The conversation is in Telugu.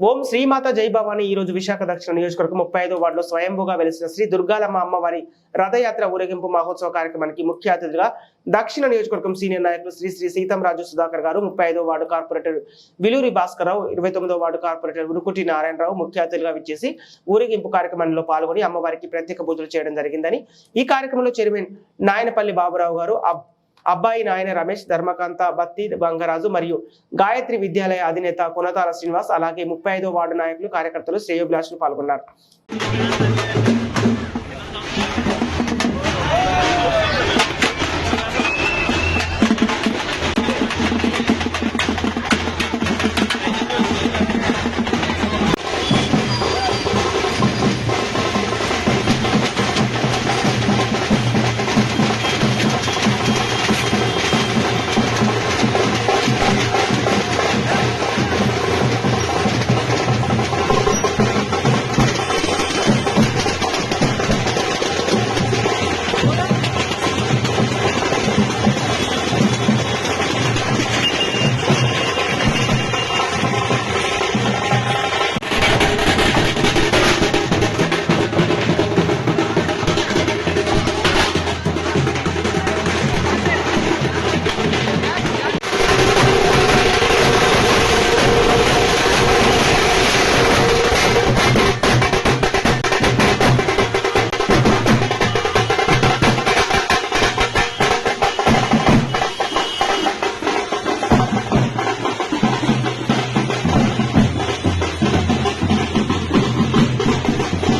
ఓం శ్రీమాత జై భవాని. ఈ రోజు విశాఖ దక్షిణ నియోజకవర్గం ముప్పై ఐదో వార్డులో స్వయంభూగా వెలిసిన శ్రీ దుర్గాలమ్మ అమ్మవారి రథయాత్ర ఊరేగింపు మహోత్సవ కార్యక్రమానికి ముఖ్య అతిథిగా దక్షిణ నియోజకవర్గం సీనియర్ నాయకులు శ్రీ శ్రీ సీతంరాజు సుధాకర్ గారు ముప్పై ఐదో వార్డు కార్పొరేటర్ విలూరి భాస్కరరావు ఇరవై తొమ్మిదో వార్డు కార్పొరేటర్ ఉరుకుటి నారాయణరావు ముఖ్య అతిథులుగా విచ్చేసి ఊరేగింపు కార్యక్రమంలో పాల్గొని అమ్మవారికి ప్రత్యేక పూజలు చేయడం జరిగిందని ఈ కార్యక్రమంలో చైర్మన్ నాయనపల్లి బాబురావు గారు అబ్బాయి నాయన రమేష్ ధర్మకాంత బత్తి గంగరాజు మరియు గాయత్రి విద్యాలయ అధినేత కొనతాల శ్రీనివాస్ అలాగే ముప్పై ఐదో వార్డు నాయకులు కార్యకర్తలు శ్రేయోభిలాషులు పాల్గొన్నారు.